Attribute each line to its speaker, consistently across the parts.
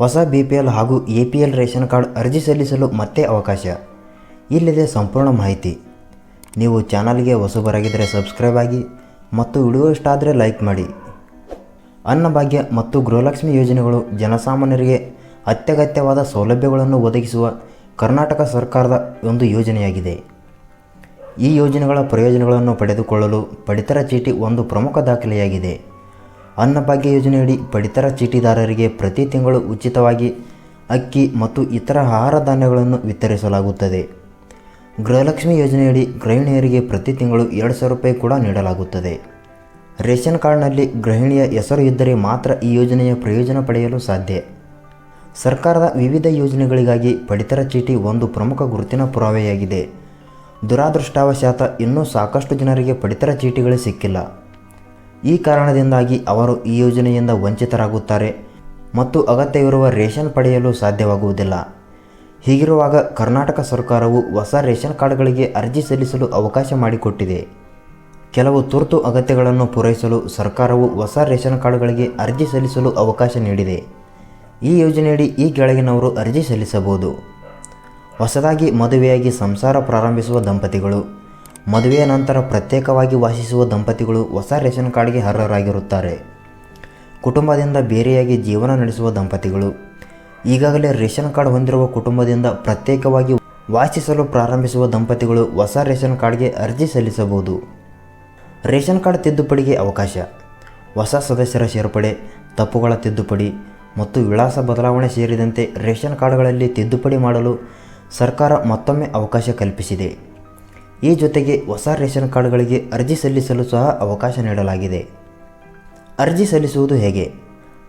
Speaker 1: ಹೊಸ B P L ಹಾಗೂ A P L ration card ಅರ್ಜಿ ಸಲ್ಲಿಸಲು ಮತ್ತೆ ಅವಕಾಶ. ಇಲ್ಲಿದೆ ಸಂಪೂರ್ಣ ಮಾಹಿತಿ. ನೀವು ಚಾನಲ್ಗೆ ಹೊಸಬರಾಗಿದ್ದರೆ ಸಬ್ಸ್ಕ್ರೈಬ್ ಆಗಿ ಮತ್ತು ವಿಡಿಯೋ ಇಷ್ಟ ಆದರೆ ಲೈಕ್ ಮಾಡಿ. ಅನ್ನಭಾಗ್ಯ ಮತ್ತು ಗೃಹಲಕ್ಷ್ಮಿ ಯೋಜನೆಗಳು ಜನಸಾಮಾನ್ಯರಿಗೆ ಅತ್ಯಗತ್ಯವಾದ ಸೌಲಭ್ಯಗಳನ್ನು ಒದಗಿಸುವ ಕರ್ನಾಟಕ ಸರ್ಕಾರದ ಒಂದು ಯೋಜನೆಯಾಗಿದೆ. ಈ ಯೋಜನೆಗಳ ಪ್ರಯೋಜನಗಳನ್ನು ಪಡೆದುಕೊಳ್ಳಲು ಪಡಿತರ ಚೀಟಿ ಒಂದು ಪ್ರಮುಖ ದಾಖಲೆಯಾಗಿದೆ. ಅನ್ನಭಾಗ್ಯ ಯೋಜನೆಯಡಿ ಪಡಿತರ ಚೀಟಿದಾರರಿಗೆ ಪ್ರತಿ ತಿಂಗಳು ಉಚಿತವಾಗಿ ಅಕ್ಕಿ ಮತ್ತು ಇತರ ಆಹಾರ ಧಾನ್ಯಗಳನ್ನು ವಿತರಿಸಲಾಗುತ್ತದೆ. ಗೃಹಲಕ್ಷ್ಮಿ ಯೋಜನೆಯಡಿ ಗೃಹಿಣಿಯರಿಗೆ ಪ್ರತಿ ತಿಂಗಳು ಎರಡು ಸಾವಿರ ರೂಪಾಯಿ ಕೂಡ ನೀಡಲಾಗುತ್ತದೆ. ರೇಷನ್ ಕಾರ್ಡ್ನಲ್ಲಿ ಗೃಹಿಣಿಯ ಹೆಸರು ಇದ್ದರೆ ಮಾತ್ರ ಈ ಯೋಜನೆಯ ಪ್ರಯೋಜನ ಪಡೆಯಲು ಸಾಧ್ಯ. ಸರ್ಕಾರದ ವಿವಿಧ ಯೋಜನೆಗಳಿಗಾಗಿ ಪಡಿತರ ಚೀಟಿ ಒಂದು ಪ್ರಮುಖ ಗುರುತಿನ ಪುರಾವೆಯಾಗಿದೆ. ದುರಾದೃಷ್ಟಾವಶಾತ ಇನ್ನೂ ಸಾಕಷ್ಟು ಜನರಿಗೆ ಪಡಿತರ ಚೀಟಿಗಳು ಸಿಕ್ಕಿಲ್ಲ. ಈ ಕಾರಣದಿಂದಾಗಿ ಅವರು ಈ ಯೋಜನೆಯಿಂದ ವಂಚಿತರಾಗುತ್ತಾರೆ ಮತ್ತು ಅಗತ್ಯವಿರುವ ರೇಷನ್ ಪಡೆಯಲು ಸಾಧ್ಯವಾಗುವುದಿಲ್ಲ. ಹೀಗಿರುವಾಗ ಕರ್ನಾಟಕ ಸರ್ಕಾರವು ಹೊಸ ರೇಷನ್ ಕಾರ್ಡ್ಗಳಿಗೆ ಅರ್ಜಿ ಸಲ್ಲಿಸಲು ಅವಕಾಶ ಮಾಡಿಕೊಟ್ಟಿದೆ. ಕೆಲವು ತುರ್ತು ಅಗತ್ಯಗಳನ್ನು ಪೂರೈಸಲು ಸರ್ಕಾರವು ಹೊಸ ರೇಷನ್ ಕಾರ್ಡ್ಗಳಿಗೆ ಅರ್ಜಿ ಸಲ್ಲಿಸಲು ಅವಕಾಶ ನೀಡಿದೆ. ಈ ಯೋಜನೆಯಡಿ ಈ ಕೆಳಗಿನವರು ಅರ್ಜಿ ಸಲ್ಲಿಸಬಹುದು. ಹೊಸದಾಗಿ ಮದುವೆಯಾಗಿ ಸಂಸಾರ ಪ್ರಾರಂಭಿಸುವ ದಂಪತಿಗಳು ಮದುವೆಯ ನಂತರ ಪ್ರತ್ಯೇಕವಾಗಿ ವಾಸಿಸುವ ದಂಪತಿಗಳು ಹೊಸ ರೇಷನ್ ಕಾರ್ಡ್ಗೆ ಅರ್ಹರಾಗಿರುತ್ತಾರೆ. ಕುಟುಂಬದಿಂದ ಬೇರೆಯಾಗಿ ಜೀವನ ನಡೆಸುವ ದಂಪತಿಗಳು. ಈಗಾಗಲೇ ರೇಷನ್ ಕಾರ್ಡ್ ಹೊಂದಿರುವ ಕುಟುಂಬದಿಂದ ಪ್ರತ್ಯೇಕವಾಗಿ ವಾಸಿಸಲು ಪ್ರಾರಂಭಿಸುವ ದಂಪತಿಗಳು ಹೊಸ ರೇಷನ್ ಕಾರ್ಡ್ಗೆ ಅರ್ಜಿ ಸಲ್ಲಿಸಬಹುದು. ರೇಷನ್ ಕಾರ್ಡ್ ತಿದ್ದುಪಡಿಗೆ ಅವಕಾಶ. ಹೊಸ ಸದಸ್ಯರ ಸೇರ್ಪಡೆ, ತಪ್ಪುಗಳ ತಿದ್ದುಪಡಿ ಮತ್ತು ವಿಳಾಸ ಬದಲಾವಣೆ ಸೇರಿದಂತೆ ರೇಷನ್ ಕಾರ್ಡ್ಗಳಲ್ಲಿ ತಿದ್ದುಪಡಿ ಮಾಡಲು ಸರ್ಕಾರ ಮತ್ತೊಮ್ಮೆ ಅವಕಾಶ ಕಲ್ಪಿಸಿದೆ. ಈ ಜೊತೆಗೆ ಹೊಸ ರೇಷನ್ ಕಾರ್ಡ್ಗಳಿಗೆ ಅರ್ಜಿ ಸಲ್ಲಿಸಲು ಸಹ ಅವಕಾಶ ನೀಡಲಾಗಿದೆ. ಅರ್ಜಿ ಸಲ್ಲಿಸುವುದು ಹೇಗೆ?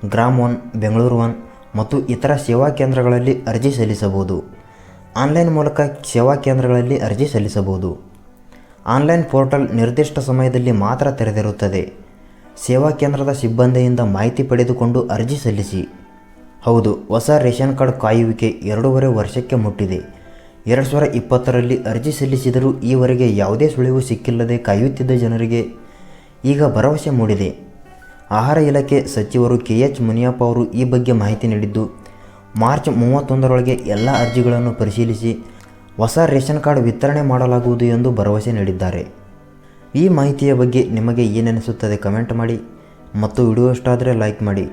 Speaker 1: ಗ್ರಾಮ್ ಒನ್, ಬೆಂಗಳೂರು ಒನ್ ಮತ್ತು ಇತರ ಸೇವಾ ಕೇಂದ್ರಗಳಲ್ಲಿ ಅರ್ಜಿ ಸಲ್ಲಿಸಬಹುದು. ಆನ್ಲೈನ್ ಮೂಲಕ ಸೇವಾ ಕೇಂದ್ರಗಳಲ್ಲಿ ಅರ್ಜಿ ಸಲ್ಲಿಸಬಹುದು. ಆನ್ಲೈನ್ ಪೋರ್ಟಲ್ ನಿರ್ದಿಷ್ಟ ಸಮಯದಲ್ಲಿ ಮಾತ್ರ ತೆರೆದಿರುತ್ತದೆ. ಸೇವಾ ಕೇಂದ್ರದ ಸಿಬ್ಬಂದಿಯಿಂದ ಮಾಹಿತಿ ಪಡೆದುಕೊಂಡು ಅರ್ಜಿ ಸಲ್ಲಿಸಿ. ಹೌದು, ಹೊಸ ರೇಷನ್ ಕಾರ್ಡ್ ಕಾಯುವಿಕೆ ಎರಡೂವರೆ ವರ್ಷಕ್ಕೆ ಮುಟ್ಟಿದೆ. ಎರಡು ಸಾವಿರ ಇಪ್ಪತ್ತರಲ್ಲಿ ಅರ್ಜಿ ಸಲ್ಲಿಸಿದರೂ ಈವರೆಗೆ ಯಾವುದೇ ಸುಳಿವು ಸಿಕ್ಕಿಲ್ಲದೆ ಕಾಯುತ್ತಿದ್ದ ಜನರಿಗೆ ಈಗ ಭರವಸೆ ಮೂಡಿದೆ. ಆಹಾರ ಇಲಾಖೆ ಸಚಿವರು ಕೆ ಎಚ್ ಮುನಿಯಪ್ಪ ಅವರು ಈ ಬಗ್ಗೆ ಮಾಹಿತಿ ನೀಡಿದ್ದು, ಮಾರ್ಚ್ ಮೂವತ್ತೊಂದರೊಳಗೆ ಎಲ್ಲ ಅರ್ಜಿಗಳನ್ನು ಪರಿಶೀಲಿಸಿ ಹೊಸ ರೇಷನ್ ಕಾರ್ಡ್ ವಿತರಣೆ ಮಾಡಲಾಗುವುದು ಎಂದು ಭರವಸೆ ನೀಡಿದ್ದಾರೆ. ಈ ಮಾಹಿತಿಯ ಬಗ್ಗೆ ನಿಮಗೆ ಏನೆನಿಸುತ್ತದೆ ಕಮೆಂಟ್ ಮಾಡಿ ಮತ್ತು ವಿಡಿಯೋ ಇಷ್ಟ ಆದರೆ ಲೈಕ್ ಮಾಡಿ.